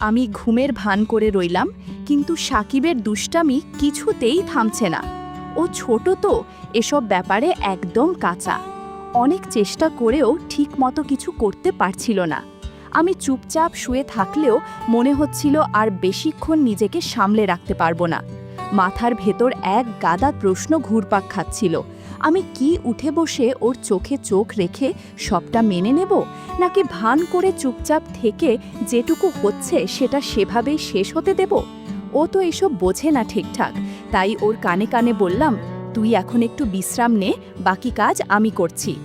আমি ঘুমের ভান করে রইলাম, কিন্তু সাকিবের দুষ্টামি কিছুতেই থামছে না। ও ছোট তো, এসব ব্যাপারে একদম কাঁচা। অনেক চেষ্টা করেও ঠিকমতো কিছু করতে পারছিল না। আমি চুপচাপ শুয়ে থাকলেও মনে হচ্ছিল আর বেশিক্ষণ নিজেকে সামলে রাখতে পারব না। মাথার ভেতর এক গাদা প্রশ্ন ঘুরপাক খাচ্ছিল। আমি কি উঠে বসে ওর চোখে চোখ রেখে সবটা মেনে নেব? নাকি ভান করে চুপচাপ থেকে যেটুকু হচ্ছে সেটা সেভাবেই শেষ হতে দেব? ও তো এসব বোঝে না ঠিকঠাক। তাই ওর কানে কানে বললাম, তুই এখন একটু বিশ্রাম নে, বাকি কাজ আমি করছি।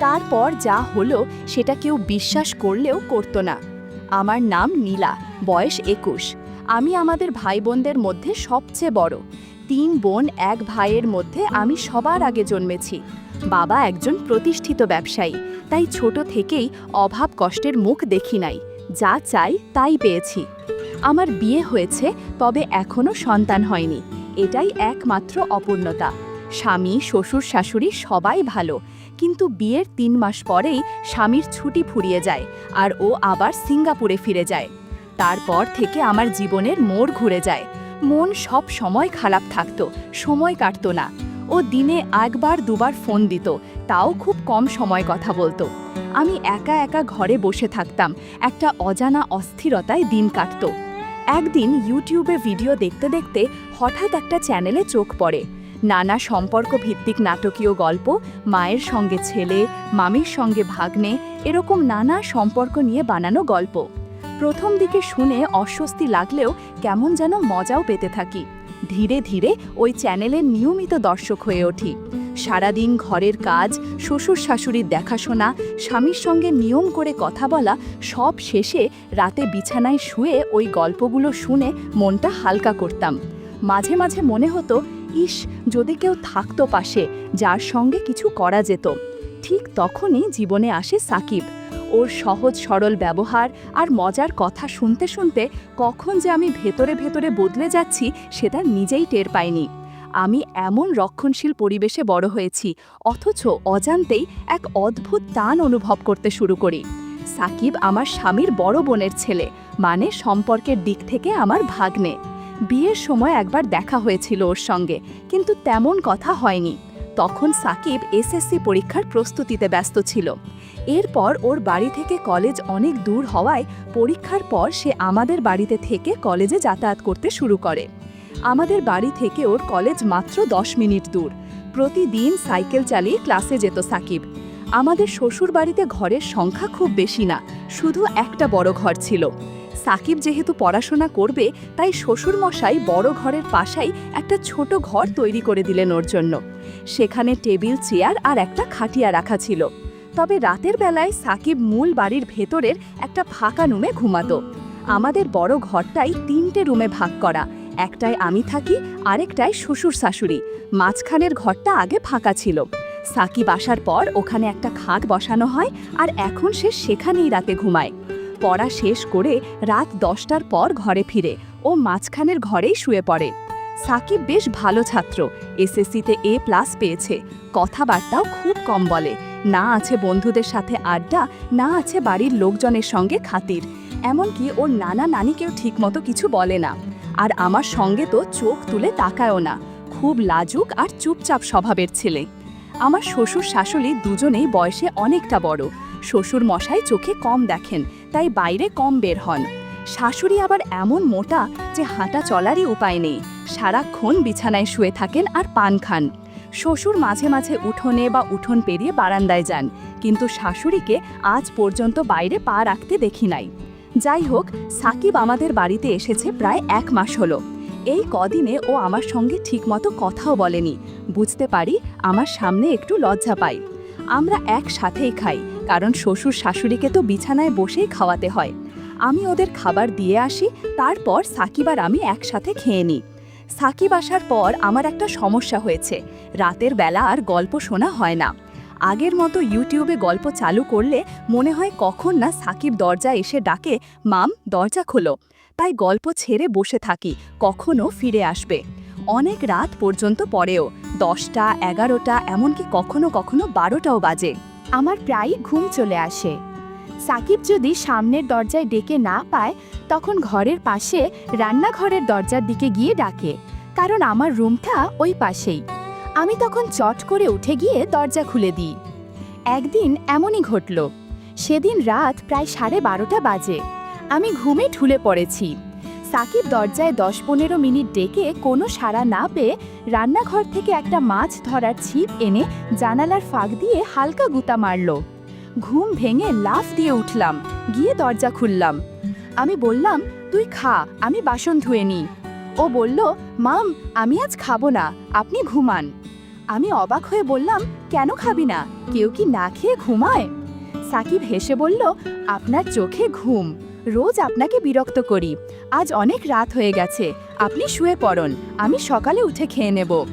তারপর যা হলো সেটা কেউ বিশ্বাস করলেও করতো না। আমার নাম নীলা, বয়স একুশ। আমি আমাদের ভাই বোনদের মধ্যে সবচেয়ে বড়। তিন বোন এক ভাইয়ের মধ্যে আমি সবার আগে জন্মেছি। বাবা একজন প্রতিষ্ঠিত ব্যবসায়ী, তাই ছোট থেকেই অভাব কষ্টের মুখ দেখি নাই। যা চাই তাই পেয়েছি। আমার বিয়ে হয়েছে, তবে এখনও সন্তান হয়নি। এটাই একমাত্র অপূর্ণতা। স্বামী, শ্বশুর, শাশুড়ি সবাই ভালো। কিন্তু বিয়ের তিন মাস পরেই স্বামীর ছুটি ফুরিয়ে যায় আর ও আবার সিঙ্গাপুরে ফিরে যায়। তারপর থেকে আমার জীবনের মোড় ঘুরে যায়। মন সব সময় খারাপ থাকতো, সময় কাটতো না। ও দিনে একবার, দুবার ফোন দিত, তাও খুব কম সময় কথা বলতো। আমি একা একা ঘরে বসে থাকতাম, একটা অজানা অস্থিরতায় দিন কাটত। একদিন ইউটিউবে ভিডিও দেখতে দেখতে হঠাৎ একটা চ্যানেলে চোখ পড়ে। নানা সম্পর্ক ভিত্তিক নাটকীয় গল্প, মায়ের সঙ্গে ছেলে, মামির সঙ্গে ভাগ্নে, এরকম নানা সম্পর্ক নিয়ে বানানো গল্প। প্রথম দিকে শুনে অস্বস্তি লাগলেও কেমন যেন মজাও পেতে থাকি। ধীরে ধীরে ওই চ্যানেলের নিয়মিত দর্শক হয়ে ওঠি। সারাদিন ঘরের কাজ, শ্বশুর শাশুড়ির দেখাশোনা, স্বামীর সঙ্গে নিয়ম করে কথা বলা সব শেষে রাতে বিছানায় শুয়ে ওই গল্পগুলো শুনে মনটা হালকা করতাম। মাঝে মাঝে মনে হতো, ইস, যদি কেউ থাকতো পাশে, যার সঙ্গে কিছু করা যেত। ঠিক তখনই জীবনে আসে সাকিব। ওর সহজ, সরল ব্যবহার আর মজার কথা শুনতে শুনতে কখন যে আমি ভেতরে ভেতরে বদলে যাচ্ছি সেটা নিজেই টের পাইনি। আমি এমন রক্ষণশীল পরিবেশে বড় হয়েছি, অথচ অজান্তেই এক অদ্ভুত টান অনুভব করতে শুরু করি। সাকিব আমার স্বামীর বড় বোনের ছেলে মানে সম্পর্কের দিক থেকে আমার ভাগ্নে। বিয়ের সময় একবার দেখা হয়েছিল ওর সঙ্গে, কিন্তু তেমন কথা হয়নি। তখন সাকিব এসএসসি পরীক্ষার প্রস্তুতিতে ব্যস্ত ছিল। এরপর ওর বাড়ি থেকে কলেজ অনেক দূর হওয়ায় পরীক্ষার পর সে আমাদের বাড়িতে থেকে কলেজে যাতায়াত করতে শুরু করে। আমাদের বাড়ি থেকে ওর কলেজ মাত্র দশ মিনিট দূর। প্রতিদিন সাইকেল চালিয়ে ক্লাসে যেত সাকিব। আমাদের শ্বশুর বাড়িতে ঘরের সংখ্যা খুব বেশি না, শুধু একটা বড় ঘর ছিল। সাকিব যেহেতু পড়াশোনা করবে, তাই শ্বশুর মশাই বড় ঘরের পাশাই একটা ছোট ঘর তৈরি করে দিলেন ওর জন্য। সেখানে টেবিল, চেয়ার আর একটা খাটিয়া রাখা ছিল। তবে রাতের বেলায় সাকিব মূল বাড়ির ভেতরের একটা ফাঁকা রুমে ঘুমাতো। আমাদের বড় ঘরটাই তিনটে রুমে ভাগ করা। একটায় আমি থাকি, আরেকটায় শ্বশুর শাশুড়ি। মাঝখানের ঘরটা আগে ফাঁকা ছিল। সাকিব আসার পর ওখানে একটা খাট বসানো হয় আর এখন সে সেখানেই রাতে ঘুমায়। পড়া শেষ করে রাত দশটার পর ঘরে ফিরে ও মাঝখানের ঘরেই শুয়ে পড়ে। সাকিব বেশ ভালো ছাত্র, এসএসসিতে এ প্লাস পেয়েছে। কথাবার্তাও খুব কম বলে। না আছে বন্ধুদের সাথে আড্ডা, না আছে বাড়ির লোকজনের সঙ্গে খাতির। এমনকি ওর নানা নানিকেও ঠিকমতো কিছু বলে না। আর আমার সঙ্গে তো চোখ তুলে তাকায়ও না। খুব লাজুক আর চুপচাপ স্বভাবের ছেলে। আমার শ্বশুর শাশুড়ি দুজনেই বয়সে অনেকটা বড়। শ্বশুর মশাই চোখে কম দেখেন, তাই বাইরে কম বের হন। শাশুড়ি আবার এমন মোটা যে হাঁটা চলারই উপায় নেই। সারাক্ষণ বিছানায় শুয়ে থাকেন আর পান খান। শ্বশুর মাঝে মাঝে উঠোনে বা উঠোন পেরিয়ে বারান্দায় যান, কিন্তু শাশুড়িকে আজ পর্যন্ত বাইরে পা রাখতে দেখি নাই। যাই হোক, সাকিব আমাদের বাড়িতে এসেছে প্রায় এক মাস হলো। এই কদিনে ও আমার সঙ্গে ঠিকমতো কথাও বলেনি। বুঝতে পারি আমার সামনে একটু লজ্জা পাই আমরা একসাথেই খাই, কারণ শ্বশুর শাশুড়িকে তো বিছানায় বসেই খাওয়াতে হয়। আমি ওদের খাবার দিয়ে আসি, তারপর সাকিব আর আমি একসাথে খেয়ে নিই। সাকিব আসার পর আমার একটা সমস্যা হয়েছে। রাতের বেলা আর গল্প শোনা হয় না। আগের মতো ইউটিউবে গল্প চালু করলে মনে হয় কখন না সাকিব দরজা এসে ডাকে, মাম, দরজা খোলো। তাই গল্প ছেড়ে বসে থাকি, কখনো ফিরে আসবে। অনেক রাত পর্যন্ত পরেও, দশটা, এগারোটা, এমনকি কখনো কখনো বারোটাও বাজে। আমার প্রায়ই ঘুম চলে আসে। সাকিব যদি সামনের দরজায় ডেকে না পায়, তখন ঘরের পাশে রান্নাঘরের দরজার দিকে গিয়ে ডাকে, কারণ আমার রুমটা ওই পাশেই। আমি তখন চট করে উঠে গিয়ে দরজা খুলে দিই। একদিন এমনই ঘটল, সেদিন রাত প্রায় সাড়ে বারোটা বাজে। আমি ঘুমে ঠুলে পড়েছি। সাকিব দরজায় দশ পনেরো মিনিট ডেকে কোনো সাড়া না পেয়ে রান্নাঘর থেকে একটা মাছ ধরার ছিপ এনে জানালার ফাঁক দিয়ে হালকা গুতা মারল। ঘুম ভেঙে লাফ দিয়ে উঠলাম, গিয়ে দরজা খুললাম। আমি বললাম, তুই খা, আমি বাসন ধুয়ে নি। ও বলল, মাম, আমি আজ খাব না, আপনি ঘুমান। আমি অবাক হয়ে বললাম, কেন খাবি না? কেউ কি না খেয়ে ঘুমায়? সাকিব হেসে বলল, আপনার চোখে ঘুম, রোজ আপনাকে বিরক্ত করি, আজ অনেক রাত হয়ে গেছে, আপনি শুয়ে পড়ন, আমি সকালে উঠে খেয়ে নেব।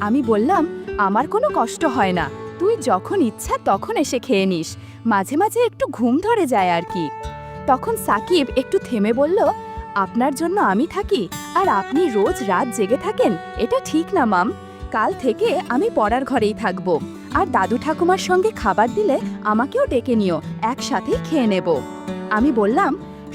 আমি বললাম, আমার কোনো কষ্ট হয় না তুই যখন ইচ্ছা তখন এসে খেয়ে নিস। মাঝে মাঝে একটু ঘুম ধরে যায় আর কি। তখন সাকিব একটু থেমে বলল, আপনার জন্য আমি থাকি আর আপনি রোজ রাত জেগে থাকেন, এটা ঠিক না, মাম। কাল থেকে আমি পড়ার ঘরেই থাকব আর দাদু ঠাকুমার সঙ্গে খাবার দিলে আমাকেও ডেকে নিও, একসাথেই খেয়ে নেব। আমি বললাম,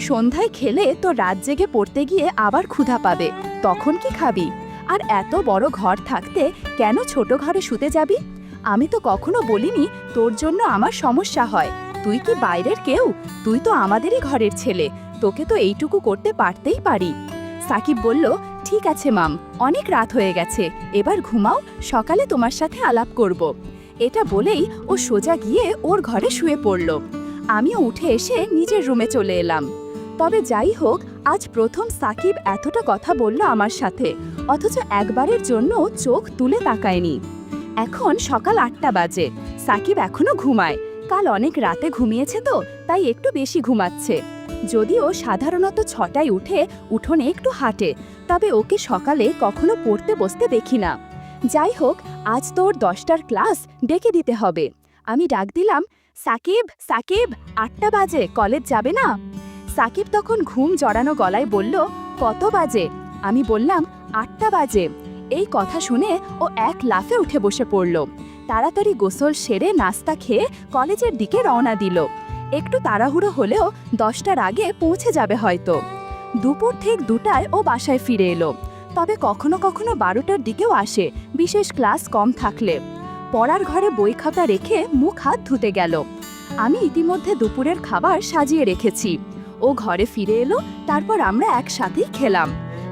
সন্ধ্যায় খেলে তো রাত জেগে পড়তে গিয়ে আবার ক্ষুধা পাবে, তখন কি খাবি? আর এত বড় ঘর থাকতে কেন ছোট ঘরে শুতে যাবি? আমি তো কখনো বলিনি তোর জন্য আমার সমস্যা হয়। তুই কি বাইরের কেউ? তুই তো আমাদেরই ঘরের ছেলে। তোকে তো এইটুকু করতে পারতেই পারি। সাকিব বলল, ঠিক আছে, মাম। অনেক রাত হয়ে গেছে। এবার ঘুমাও, সকালে তোমার সাথে আলাপ করব। এটা বলেই ও সোজা গিয়ে ওর ঘরে শুয়ে পড়ল। আমিও উঠে এসে নিজের রুমে চলে এলাম। তবে যাই হোক, আজ প্রথম সাকিব এতটা কথা বলল আমার সাথে, অথচ একবারের জন্য চোখ তুলে তাকায়নি। এখন সকাল আটটা বাজে। সাকিব এখনও ঘুমায়। কাল অনেক রাতে ঘুমিয়েছে তো, তাই একটু বেশি ঘুমাচ্ছে। যদিও সাধারণত ছটায় উঠে, উঠোনে একটু হাঁটে, তবে ওকে সকালে কখনো পড়তে বসতে দেখি না। যাই হোক, আজ তোর দশটার ক্লাস, ডেকে দিতে হবে। আমি ডাক দিলাম, সাকিব সাকিব, আটটা বাজে, কলেজ যাবে না? সাকিব তখন ঘুম জড়ানো গলায় বলল, কত বাজে? আমি বললাম, আটটা বাজে। এই কথা শুনে ও এক লাফে উঠে বসে পড়ল। তাড়াতাড়ি গোসল সেরে নাস্তা খেয়ে কলেজের দিকে রওনা দিল। একটু তাড়াহুড়ো হলেও দশটার আগে পৌঁছে যাবে হয়তো। দুপুর ঠিক দুটায় ও বাসায় ফিরে এলো। তবে কখনো কখনো বারোটার দিকেও আসে, বিশেষ ক্লাস কম থাকলে। পড়ার ঘরে বই খাতা রেখে মুখ হাত ধুতে গেল। আমি ইতিমধ্যে দুপুরের খাবার সাজিয়ে রেখেছি। ও ঘরে ফিরে এলো, তারপর আমরা একসাথেই খেলাম।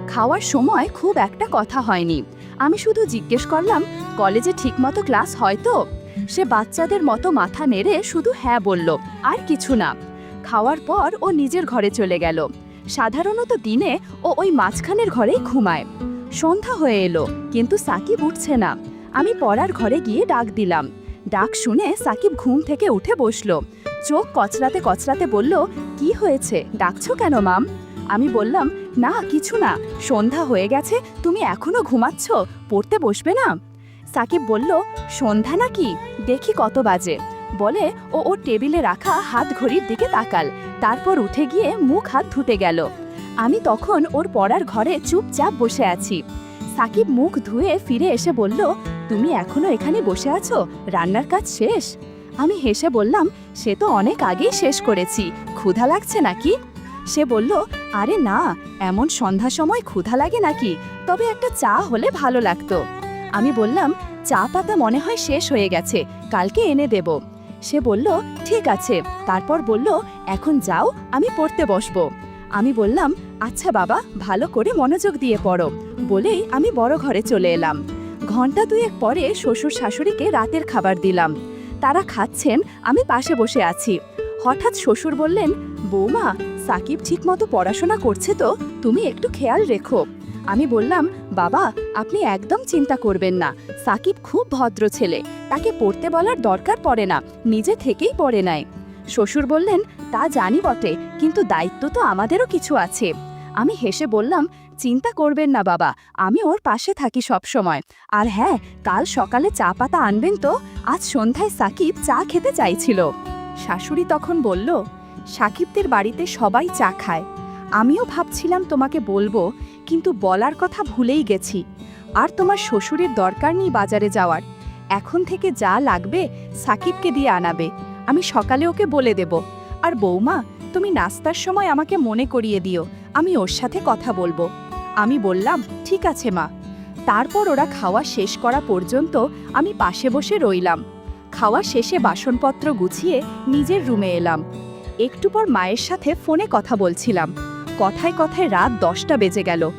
খাওয়ার সময় খুব একটা কথা হয়নি। আমি শুধু জিজ্ঞেস করলাম, কলেজে ঠিকমতো ক্লাস হয় তো? সে বাচ্চাদের মতো মাথা নেড়ে শুধু হ্যাঁ বলল, আর কিছু না। খাওয়ার পর ও নিজের ঘরে চলে গেল। সাধারণত দিনে ও ওই মাঝখানের ঘরেই ঘুমায়। সন্ধ্যা হয়ে এলো, কিন্তু সাকিব উঠছে না। আমি পড়ার ঘরে গিয়ে ডাক দিলাম। ডাক শুনে সাকিব ঘুম থেকে উঠে বসল। চোখ কচলাতে কচলাতে বলল, কি হয়েছে? ডাকছো কেন, মাম? আমি বললাম না, কিছু না। সন্ধ্যা হয়ে গেছে, তুমি এখনও ঘুমাচ্ছ? পড়তে বসবে না? সাকিব বলল, সন্ধ্যা নাকি? দেখি কত বাজে। বলে, ও ওর টেবিলে রাখা হাত ঘড়ির দিকে তাকাল। তারপর উঠে গিয়ে মুখ হাত ধুতে গেল। আমি তখন ওর পড়ার ঘরে চুপচাপ বসে আছি। সাকিব মুখ ধুয়ে ফিরে এসে বলল, তুমি এখনও এখানে বসে আছো? রান্নার কাজ শেষ? আমি হেসে বললাম, সে তো অনেক আগেই শেষ করেছি। ক্ষুধা লাগছে নাকি? সে বলল, আরে না, এমন সন্ধ্যা সময় ক্ষুধা লাগে নাকি? তবে একটা চা হলে ভালো লাগতো। আমি বললাম, চা পাতা মনে হয় শেষ হয়ে গেছে, কালকে এনে দেব। সে বলল, ঠিক আছে। তারপর বলল, এখন যাও, আমি পড়তে বসবো। আমি বললাম আচ্ছা বাবা, ভালো করে মনোযোগ দিয়ে পড়ো। বলেই আমি বড় ঘরে চলে এলাম। ঘণ্টা দুয়েক পরে শ্বশুর শাশুড়িকে রাতের খাবার দিলাম। তারা খাচ্ছেন, আমি পাশে বসে আছি। হঠাৎ শ্বশুর বললেন, বৌমা সাকিব ঠিকমতো পড়াশোনা করছে তো, তুমি একটু খেয়াল রেখো। আমি বললাম, বাবা, আপনি একদম চিন্তা করবেন না। সাকিব খুব ভদ্র ছেলে। তাকে পড়তে বলার দরকার পড়ে না, নিজে থেকেই পড়ে নেয়। শ্বশুর বললেন, তা জানি বটে, কিন্তু দায়িত্ব তো আমাদেরও কিছু আছে। আমি হেসে বললাম, চিন্তা করবেন না বাবা, আমি ওর পাশে থাকি সব সময় আর হ্যাঁ কাল সকালে চা পাতা আনবেন তো, আজ সন্ধ্যায় সাকিব চা খেতে চাইছিল। শাশুড়ি তখন বলল সাকিবদের বাড়িতে সবাই চা খায়। আমিও ভাবছিলাম তোমাকে বলব, কিন্তু বলার কথা ভুলেই গেছি। আর তোমার শ্বশুরের দরকার নেই বাজারে যাওয়ার। এখন থেকে যা লাগবে সাকিবকে দিয়ে আনাবে। আমি সকালে ওকে বলে দেব। আর বৌমা, তুমি নাস্তার সময় আমাকে মনে করিয়ে দিও। আমি ওর সাথে কথা বলব। আমি বললাম, ঠিক আছে মা। তারপর ওরা খাওয়া শেষ করা পর্যন্ত আমি পাশে বসে রইলাম। খাওয়া শেষে বাসনপত্র গুছিয়ে নিজের রুমে এলাম। একটু পর মায়ের সাথে ফোনে কথা বলছিলাম। কথায় কথায় রাত দশটা বেজে গেল।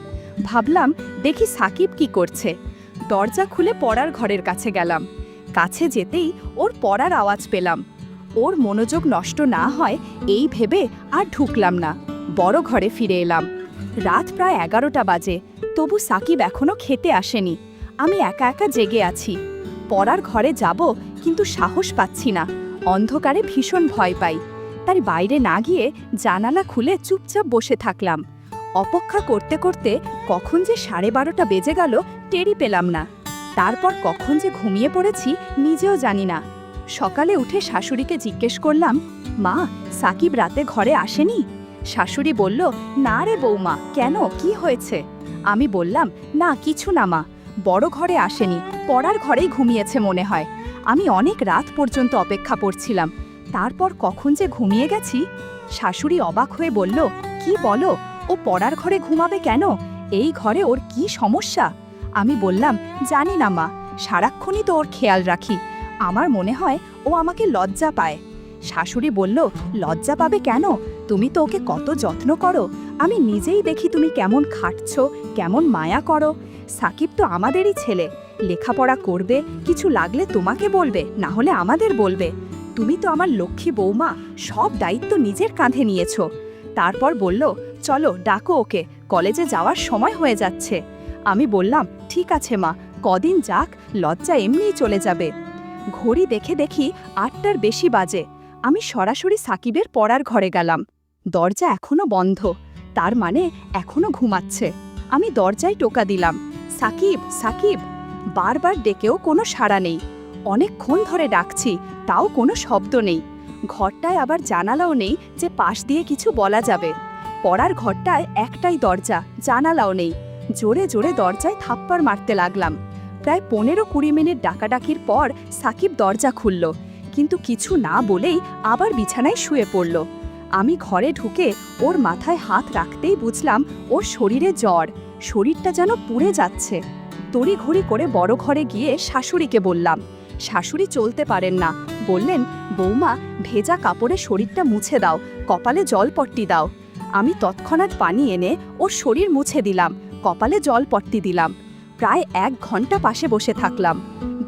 ভাবলাম, দেখি সাকিব কি করছে। দরজা খুলে পড়ার ঘরের কাছে গেলাম। কাছে যেতেই ওর পড়ার আওয়াজ পেলাম। ওর মনোযোগ নষ্ট না হয় এই ভেবে আর ঢুকলাম না। বড় ঘরে ফিরে এলাম। রাত প্রায় এগারোটা বাজে। তবু সাকিব এখনও খেতে আসেনি। আমি একা একা জেগে আছি। পড়ার ঘরে যাব, কিন্তু সাহস পাচ্ছি না। অন্ধকারে ভীষণ ভয় পাই। তাই বাইরে না গিয়ে জানালা খুলে চুপচাপ বসে থাকলাম। অপেক্ষা করতে করতে কখন যে সাড়ে বারোটা বেজে গেল টেরি পেলাম না। তারপর কখন যে ঘুমিয়ে পড়েছি নিজেও জানি না। সকালে উঠে শাশুড়িকে জিজ্ঞেস করলাম, মা, সাকিব রাতে ঘরে আসেনি? শাশুড়ি বলল, না রে বৌমা, কেন? কি হয়েছে? আমি বললাম, না, কিছু না মা, বড় ঘরে আসেনি, পড়ার ঘরেই ঘুমিয়েছে মনে হয়। আমি অনেক রাত পর্যন্ত অপেক্ষা করছিলাম তারপর কখন যে ঘুমিয়ে গেছি? শাশুড়ি অবাক হয়ে বলল, কি বলো? ও পড়ার ঘরে ঘুমাবে কেন? এই ঘরে ওর কি সমস্যা? আমি বললাম, জানি না মা, সারাক্ষণই তো ওর খেয়াল রাখি। আমার মনে হয় ও আমাকে লজ্জা পায়। শাশুড়ি বলল, লজ্জা পাবে কেন? তুমি তো ওকে কত যত্ন করো। আমি নিজেই দেখি তুমি কেমন খাটছ, কেমন মায়া করো। সাকিব তো আমাদেরই ছেলে। লেখাপড়া করবে, কিছু লাগলে তোমাকে বলবে, না হলে আমাদের বলবে। তুমি তো আমার লক্ষ্মী বৌমা, সব দায়িত্ব নিজের কাঁধে নিয়েছো। তারপর বলল, চলো, ডাকো ওকে, কলেজে যাওয়ার সময় হয়ে যাচ্ছে। আমি বললাম, ঠিক আছে মা, কদিন যাক, লজ্জা এমনিই চলে যাবে। ঘড়ি দেখে দেখি আটটার বেশি বাজে। আমি সরাসরি সাকিবের পড়ার ঘরে গেলাম। দরজা এখনও বন্ধ। তার মানে এখনও ঘুমাচ্ছে। আমি দরজায় টোকা দিলাম, সাকিব সাকিব, বারবার ডেকেও কোনো সাড়া নেই। অনেকক্ষণ ধরে ডাকছি, তাও কোনো শব্দ নেই। ঘরটায় আবার জানালাও নেই যে পাশ দিয়ে কিছু বলা যাবে। পড়ার ঘরটায় একটাই দরজা, জানালাও নেই। জোরে জোরে দরজায় থাপ্পড় মারতে লাগলাম। প্রায় পনেরো কুড়ি মিনিট ডাকাডাকির পর সাকিব দরজা খুলল, কিন্তু কিছু না বলেই আবার বিছানায় শুয়ে পড়ল। আমি ঘরে ঢুকে ওর মাথায় হাত রাখতেই বুঝলাম ওর শরীরে জ্বর, শরীরটা যেন পুড়ে যাচ্ছে। তড়িঘড়ি করে বড় ঘরে গিয়ে শাশুড়িকে বললাম শাশুড়ি চলতে পারেন না। বললেন, বৌমা, ভেজা কাপড়ে শরীরটা মুছে দাও, কপালে জলপট্টি দাও। আমি তৎক্ষণাৎ পানি এনে ওর শরীর মুছে দিলাম, কপালে জলপট্টি দিলাম। প্রায় এক ঘণ্টা পাশে বসে থাকলাম।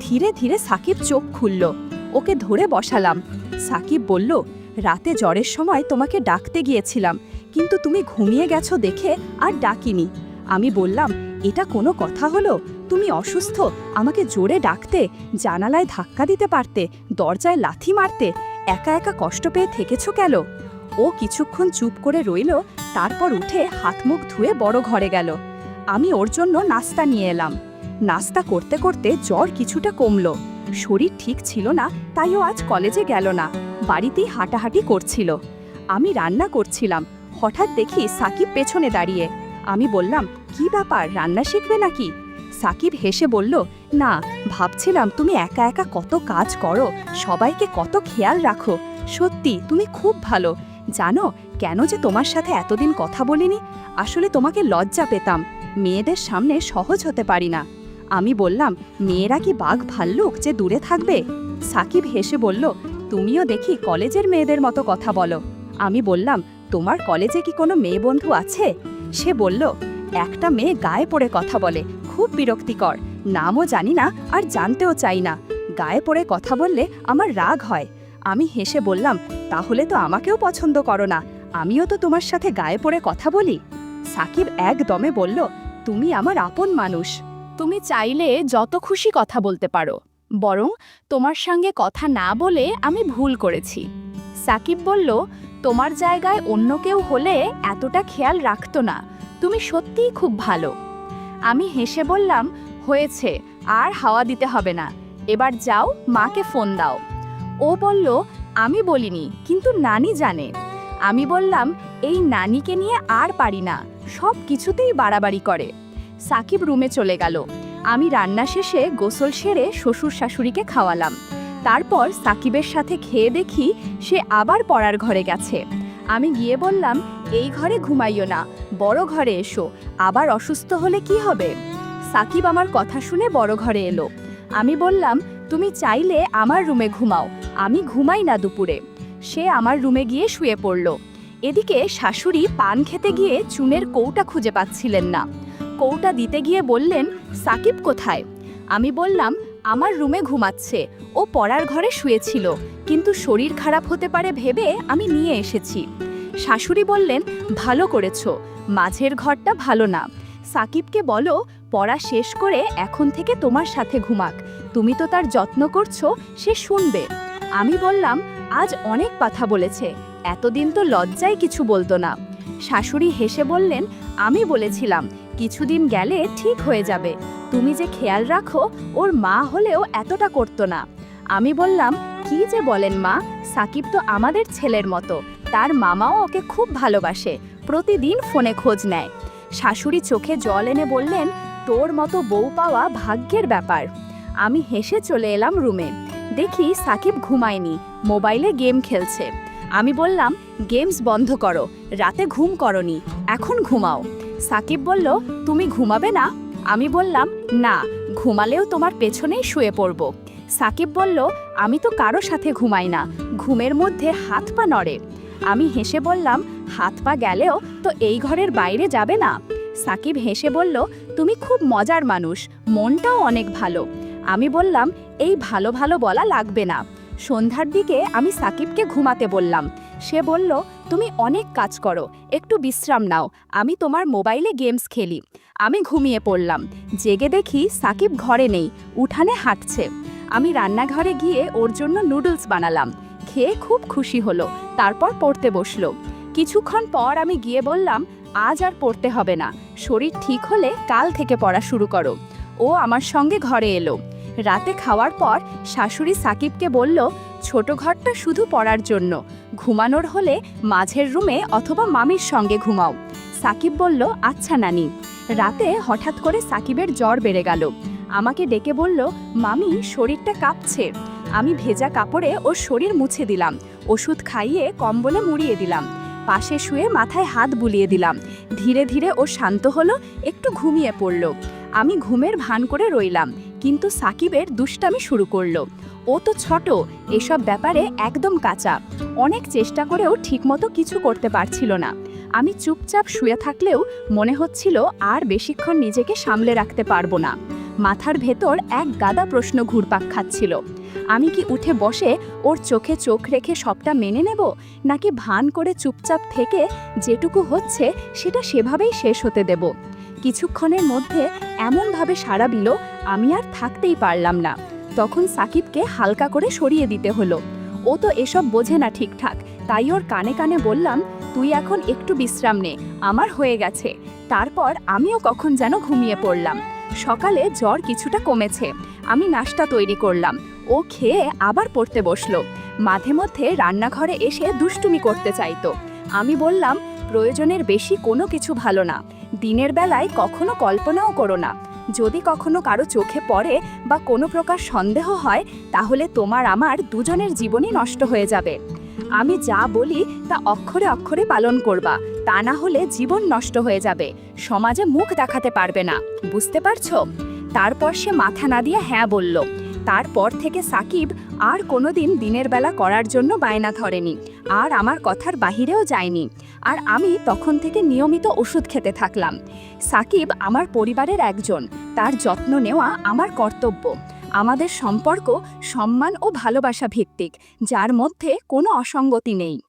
ধীরে ধীরে সাকিব চোখ খুলল, ওকে ধরে বসালাম। সাকিব বলল, রাতে জ্বরের সময় তোমাকে ডাকতে গিয়েছিলাম, কিন্তু তুমি ঘুমিয়ে গেছো দেখে আর ডাকিনি। আমি বললাম, এটা কোনো কথা হলো? তুমি অসুস্থ, আমাকে জোরে ডাকতে, জানালায় ধাক্কা দিতে পারতে, দরজায় লাথি মারতে, একা একা কষ্ট পেয়ে থেকেছো কেন? ও কিছুক্ষণ চুপ করে রইল, তারপর উঠে হাত মুখ ধুয়ে বড় ঘরে গেল। আমি ওর জন্য নাস্তা নিয়ে এলাম। নাস্তা করতে করতে জ্বর কিছুটা কমল। শরীর ঠিক ছিল না, তাই ও আজ কলেজে গেল না, বাড়িতেই হাঁটাহাঁটি করছিল। আমি রান্না করছিলাম, হঠাৎ দেখি সাকিব পেছনে দাঁড়িয়ে। আমি বললাম, কি ব্যাপার, রান্না শিখবে নাকি? সাকিব হেসে বলল, না, ভাবছিলাম তুমি একা একা কত কাজ করো, সবাইকে কত খেয়াল রাখো। সত্যি, তুমি খুব ভালো। জানো, কেন যে তোমার সাথে এতদিন কথা বলিনি? আসলে তোমাকে লজ্জা পেতাম। মেয়েদের সামনে সহজ হতে পারি না। আমি বললাম, মেয়েরা কি বাঘ ভাল্লুক যে দূরে থাকবে? সাকিব হেসে বলল, তুমিও দেখি কলেজের মেয়েদের মতো কথা বলো। আমি বললাম, তোমার কলেজে কি কোনো মেয়ে বন্ধু আছে? সে বলল, একটা মেয়ে গায়ে পড়ে কথা বলে খুব বিরক্তিকর। নামও জানি না আর জানতেও চাই না। গায়ে পড়ে কথা বললে আমার রাগ হয়। আমি হেসে বললাম, তাহলে তো আমাকেও পছন্দ করো না। আমিও তো তোমার সাথে গায়ে পড়ে কথা বলি। সাকিব একদমে বলল, তুমি আমার আপন মানুষ। তুমি চাইলে যত খুশি কথা বলতে পারো। বরং তোমার সঙ্গে কথা না বলে আমি ভুল করেছি। সাকিব বলল, তোমার জায়গায় অন্য কেউ হলে এতটা খেয়াল রাখতো না। তুমি সত্যিই খুব ভালো। আমি হেসে বললাম, হয়েছে, আর হাওয়া দিতে হবে না। এবার যাও, মাকে ফোন দাও। ও বলল, আমি বলিনি, কিন্তু নানি জানে। আমি বললাম, এই নানিকে নিয়ে আর পারি না, সব কিছুতেই বাড়াবাড়ি করে। সাকিব রুমে চলে গেল। আমি রান্না শেষে গোসল সেরে শ্বশুর শাশুড়িকে খাওয়ালাম। তারপর সাকিবের সাথে খেয়ে দেখি সে আবার পড়ার ঘরে গেছে। আমি গিয়ে বললাম এই ঘরে ঘুমাইও না, বড় ঘরে এসো, আবার অসুস্থ হলে কি হবে? সাকিব আমার কথা শুনে বড় ঘরে এলো। আমি বললাম, তুমি চাইলে আমার রুমে ঘুমাও, আমি ঘুমাই না দুপুরে। সে আমার রুমে গিয়ে শুয়ে পড়ল। এদিকে শাশুড়ি পান খেতে গিয়ে চুনের কৌটা খুঁজে পাচ্ছিলেন না। কৌটা দিতে গিয়ে বললেন, সাকিব কোথায়? আমি বললাম, আমার রুমে ঘুমাচ্ছে, ও পড়ার ঘরে শুয়েছিল, কিন্তু শরীর খারাপ হতে পারে ভেবে আমি নিয়ে এসেছি। শাশুড়ি বললেন, ভালো করেছ, মাঝের ঘরটা ভালো না। সাকিবকে বলো, পড়া শেষ করে এখন থেকে তোমার সাথে ঘুমাক। তুমি তো তার যত্ন করছ, সে শুনবে। আমি বললাম, আজ অনেক কথা বলেছে, এতদিন তো লজ্জায় কিছু বলতো না। শাশুড়ি হেসে বললেন, আমি বলেছিলাম, কিছুদিন গেলে ঠিক হয়ে যাবে। তুমি যে খেয়াল রাখো, ওর মা হলেও এতটা করতো না। আমি বললাম, কি যে বলেন মা, সাকিব তো আমাদের ছেলের মতো। তার মামাও ওকে খুব ভালোবাসে, প্রতিদিন ফোনে খোঁজ নেয়। শাশুড়ি চোখে জল এনে বললেন, তোর মতো বউ পাওয়া ভাগ্যের ব্যাপার। আমি হেসে চলে এলাম রুমে। দেখি সাকিব ঘুমায়নি, মোবাইলে গেম খেলছে। আমি বললাম, গেমস বন্ধ করো, রাতে ঘুম করনি, এখন ঘুমাও। সাকিব বলল, তুমি ঘুমাবে না? আমি বললাম, না, ঘুমালেও তোমার পেছনেই শুয়ে পড়ব। সাকিব বলল, আমি তো কারও সাথে ঘুমাই না, ঘুমের মধ্যে হাত পা নড়ে। আমি হেসে বললাম, হাত পা গেলেও তো এই ঘরের বাইরে যাবে না। সাকিব হেসে বলল, তুমি খুব মজার মানুষ, মনটাও অনেক ভালো। আমি বললাম, এই ভালো ভালো বলা লাগবে না। সন্ধ্যার দিকে আমি সাকিবকে ঘুমাতে বললাম। সে বলল, তুমি অনেক কাজ করো, একটু বিশ্রাম নাও, আমি তোমার মোবাইলে গেমস খেলি। আমি ঘুমিয়ে পড়লাম। জেগে দেখি সাকিব ঘরে নেই, উঠানে হাঁটছে। আমি রান্নাঘরে গিয়ে ওর জন্য নুডলস বানালাম। খেয়ে খুব খুশি হলো, তারপর পড়তে বসল। কিছুক্ষণ পর আমি গিয়ে বললাম, আজ আর পড়তে হবে না, শরীর ঠিক হলে কাল থেকে পড়া শুরু করো। ও আমার সঙ্গে ঘরে এলো। রাতে খাওয়ার পর শাশুড়ি সাকিবকে বলল, ছোট ঘরটা শুধু পড়ার জন্য, ঘুমানোর হলে মাঝের রুমে অথবা মামির সঙ্গে ঘুমাও। সাকিব বলল আচ্ছা নানি। রাতে হঠাৎ করে সাকিবের জ্বর বেড়ে গেল। আমাকে ডেকে বলল, মামি, শরীরটা কাঁপছে। আমি ভেজা কাপড়ে ওর শরীর মুছে দিলাম, ওষুধ খাইয়ে কম্বলে মুড়িয়ে দিলাম, পাশে শুয়ে মাথায় হাত বুলিয়ে দিলাম, ধীরে ধীরে ও শান্ত হলো, একটু ঘুমিয়ে পড়ল। আমি ঘুমের ভান করে রইলাম, কিন্তু সাকিবের দুষ্টামি শুরু করল। ও তো ছোট, এসব ব্যাপারে একদম কাঁচা, অনেক চেষ্টা করেও ঠিকমতো কিছু করতে পারছিল না। আমি চুপচাপ শুয়ে থাকলেও মনে হচ্ছিল আর বেশিক্ষণ নিজেকে সামলে রাখতে পারব না। মাথার ভেতর এক গাদা প্রশ্ন ঘুরপাক খাচ্ছিল। আমি কি উঠে বসে ওর চোখে চোখ রেখে সবটা মেনে নেব, নাকি ভান করে চুপচাপ থেকে যেটুকু হচ্ছে সেটা সেভাবেই শেষ হতে দেব? কিছুক্ষণের মধ্যে এমনভাবে সাড়া দিল, আমি আর থাকতেই পারলাম না। তখন সাকিবকে হালকা করে সরিয়ে দিতে হলো। ও তো এসব বোঝে না ঠিকঠাক, তাই ওর কানে কানে বললাম, তুই এখন একটু বিশ্রাম নে, আমার হয়ে গেছে। তারপর আমিও কখন যেন ঘুমিয়ে পড়লাম। সকালে জ্বর কিছুটা কমেছে। আমি নাস্তা তৈরি করলাম। ও খেয়ে আবার পড়তে বসল। মাঝে মধ্যে রান্নাঘরে এসে দুষ্টুমি করতে চাইতো। আমি বললাম, প্রয়োজনের বেশি কোনো কিছু ভালো না। দিনের বেলায় কখনো কল্পনাও করো না। যদি কখনো কারও চোখে পড়ে বা কোনো প্রকার সন্দেহ হয়, তাহলে তোমার আমার দুজনের জীবনই নষ্ট হয়ে যাবে। আমি যা বলি তা অক্ষরে অক্ষরে পালন করবা। তা না হলে জীবন নষ্ট হয়ে যাবে। সমাজে মুখ দেখাতে পারবে না। বুঝতে পারছ? তারপর সে মাথা না দিয়ে হ্যাঁ বলল। তারপর থেকে সাকিব আর কোনোদিন দিনের বেলা করার জন্য বায়না ধরেনি। আর আমার কথার বাহিরেও যায়নি। আর আমি তখন থেকে নিয়মিত ওষুধ খেতে থাকলাম। সাকিব আমার পরিবারের একজন। তার যত্ন নেওয়া আমার কর্তব্য। আমাদের সম্পর্ক সম্মান ও ভালোবাসা ভিত্তিক, যার মধ্যে কোনো অসঙ্গতি নেই।